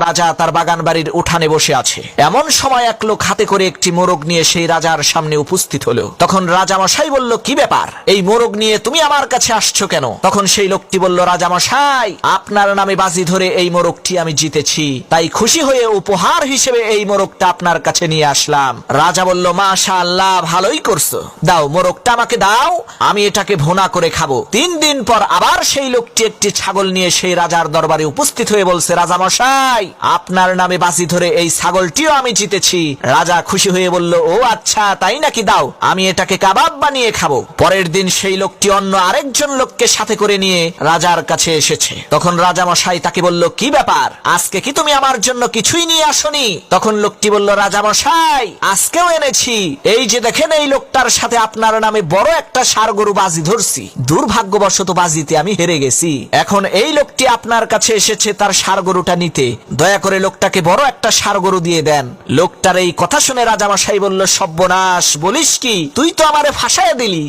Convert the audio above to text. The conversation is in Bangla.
রাজা তার বাগান বাড়ির উঠানে বসে আছে। এমন সময় এক লোক হাতে করে একটি মোরগ নিয়ে সেই রাজার সামনে উপস্থিত হলো। তখন রাজা মশাই বলল, কি ব্যাপার? এই মোরগ নিয়ে তুমি আমার কাছে আসছো কেন? তখন সেই লোকটি বলল রাজা মশাই আপনার নামে বাজি ধরে এই মোরগটি আমি জিতেছি। তাই খুশি হয়ে উপহার হিসেবে এই মোরগটা আপনার কাছে নিয়ে আসলাম। রাজা বলল মাশা আল্লাহ ভালোই করছ। দাও, মোরগটা আমাকে দাও, আমি এটাকে ভোনা করে খাব। তিন দিন পর আবার সেই লোকটি একটি ছাগল নিয়ে সেই রাজার দরবারে উপস্থিত হয়ে বলছে রাজা মশাই আপনার নামে বাজি ধরে এই ছাগলটিও আমি জিতেছি। রাজা খুশি হয়ে বলল, ও আচ্ছা তাই নাকি? দাও, আমি এটাকে কাবাব বানিয়ে খাব। পরের দিন সেই লোকটি অন্য আরেকজন লোককে সাথে করে নিয়ে রাজার কাছে এসেছে। তখন রাজা মশাই তাকে বলল, কি ব্যাপার? আজকে কি তুমি আমার জন্য কিছুই নিয়ে আসনি? তখন লোকটি বলল রাজা মশাই আজকেও এনেছি। এই যে দেখেন, এই লোকটার সাথে আপনার নামে বড় একটা সার গরু বাজি ধরছি। দুর্ভাগ্যবশত বাজিতে আমি হেরে গেছি। এখন এই লোকটি আপনার কাছে এসেছে তার সার গরুটা নিতে। দয়া করে লোকটাকে বড় একটা সার গরু দিয়ে দেন। লোকটার এই কথা শুনে রাজামশাই বলল সব্যনাশ বলিস কি? তুই তো আমারে ফাঁসায় দিলি।